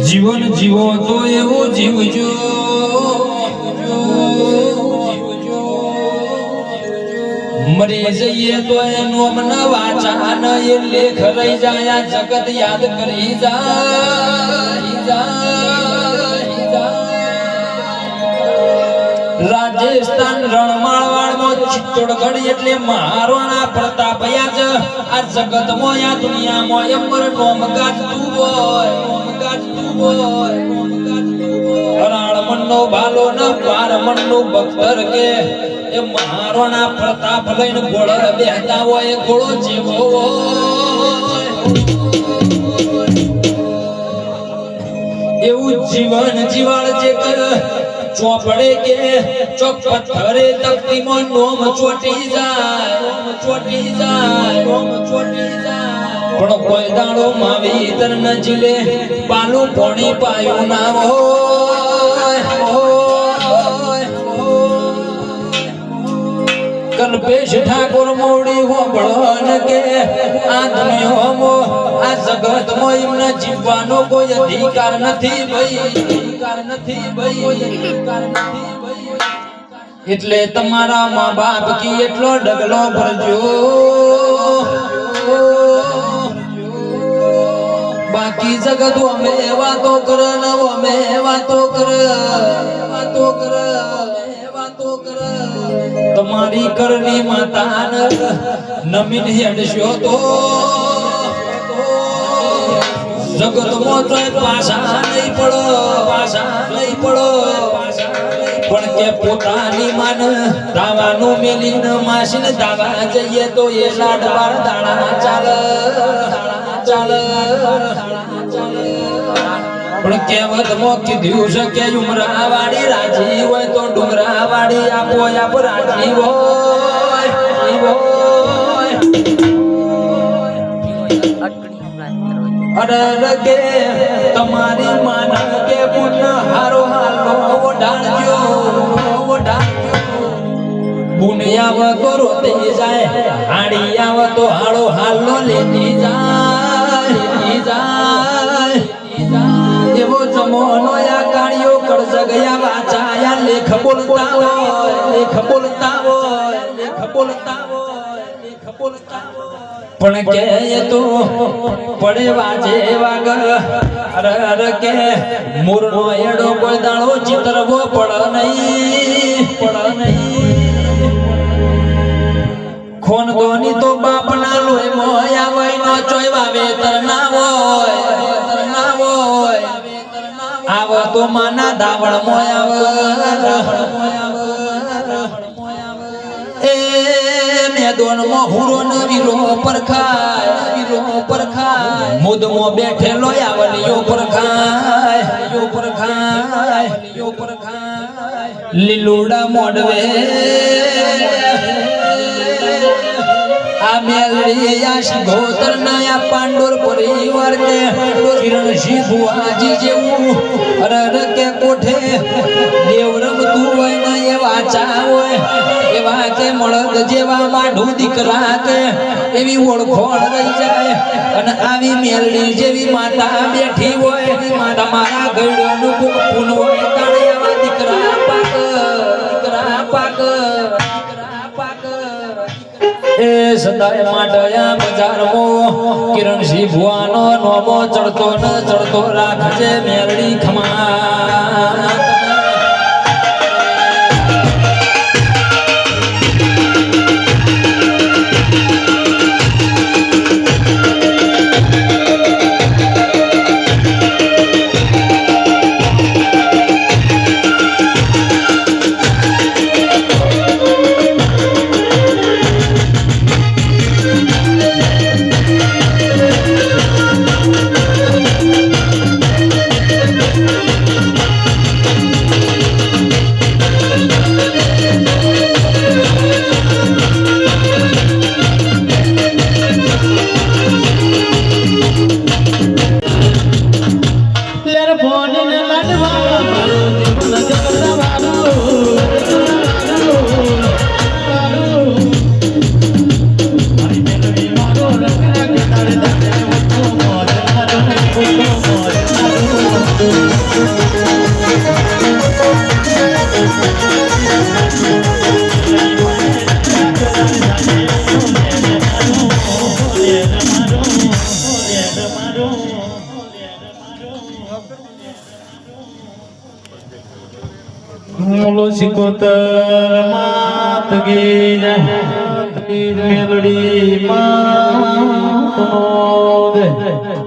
જીવન જીવો તો એવું જીવજો મરી જઈએ તો એનો મન વાચા ન એ લેખ રહી જાય, જગત યાદ કરી જાય. રાજસ્થાન રણમાળવાળમાં ચિત્તોડગઢ એટલે મહારાણા પ્રતાપ યાજ આ દુનિયામાં અમર નોમ ગાજતું હોય, નોમ નોમ ગાજ તું હરાળ મનનો ભાલો ન પાર મનનો બખ્તર કે. એ મહારાણા પ્રતાપ લઈને ઘોડે બેહતા હોય ઘોડો જેવો હોય. એવું જીવન જીવાળ જે કર ચોપડે કે, ચોપ પથ્થરે તકતીમાં નોમ ચોટી જાય, નોમ ચોટી જાય, નોમ ચોટી જાય. પણ કોઈ દાડો માવી તર ન જીલે પાલું પોણી પાયું ના હોય. કલ્પેશ ઠાકોર મોડી હોંભળન કે આ દુનિયામાં આ જગતમાં એમને જીવવાનો કોઈ અધિકાર નથી ભાઈ. અધિકાર નથી ભાઈ, અધિકાર નથી ભાઈ. એટલે તમારા માં બાપ કી એટલો ડગલો ભરજો. બાકી જગત અમે વાતો કર, નવ અમે વાતો કર વાતો કર વાતો કર. તમારી કરની માતાન નમીન હેડશો તો. જગતમાં તો પાછા નહીં પડો, પાછા નહીં પડો. પણ કે પોતાની માન દાવાનું મેલીન માસીન દાવા જઈએ તો એ લાડ બાર દાણા ચાલ ચાલ. પણ કહેવત મોક્ષ કીધું છે કે ઉમરા વાડી રાજી હોય તો ડુંગરા વાડી આપો, આપ રાજી હોય. હોય કે તમારી માન કે પુન હારો હાલો ઓઢાડજો બુનિયાવ કરો તે જાય હાડી તો હાડો હાલો લેતી જાય. જમોનો કાળિયો કળજ ગયા વાચાયા લેખ બોલતા હોય, લેખ બોલતા હોય, લેખ બોલતા હોય, લેખ બોલતા પણ કે તો પડે વાજે વાગ અરે અરે કે મોરનો એડો કોઈ ચિતરવો પડ નહીં પડ નહીં. ખોન ગોની તો બાપના લોય મોયા વય નો ચોય ના તો માના દાવણ મોય આવે એ મેદોનમાં હુરો ન વીરો પરખાય વીરો પરખાય મુદમાં બેઠેલો આવલિયો પરખાય યો પરખાય યો પરખાય લીલુડા મોડવે. આ મેલડી આ ગોતર ના પાંડોર પરિવાર કે જેવું અરર કે કોઠે દેવ રમતું હોય ને એવા ચા હોય એવા કે મળદ જેવા માઢું દીકરા કે એવી ઓળખોળ રહી જાય. અને આવી મેલડી જેવી માતા બેઠી હોય, તમારા ગયડોનું પૂન હોય એ સદાય માટે બજારમો કિરણ કિરણસિંહ ભુવાનો નોમો ચડતો ન ચડતો રાખજે મેરડી ખમા. મૂલો સિકોતર માત કી જય મેલડી માત નો જય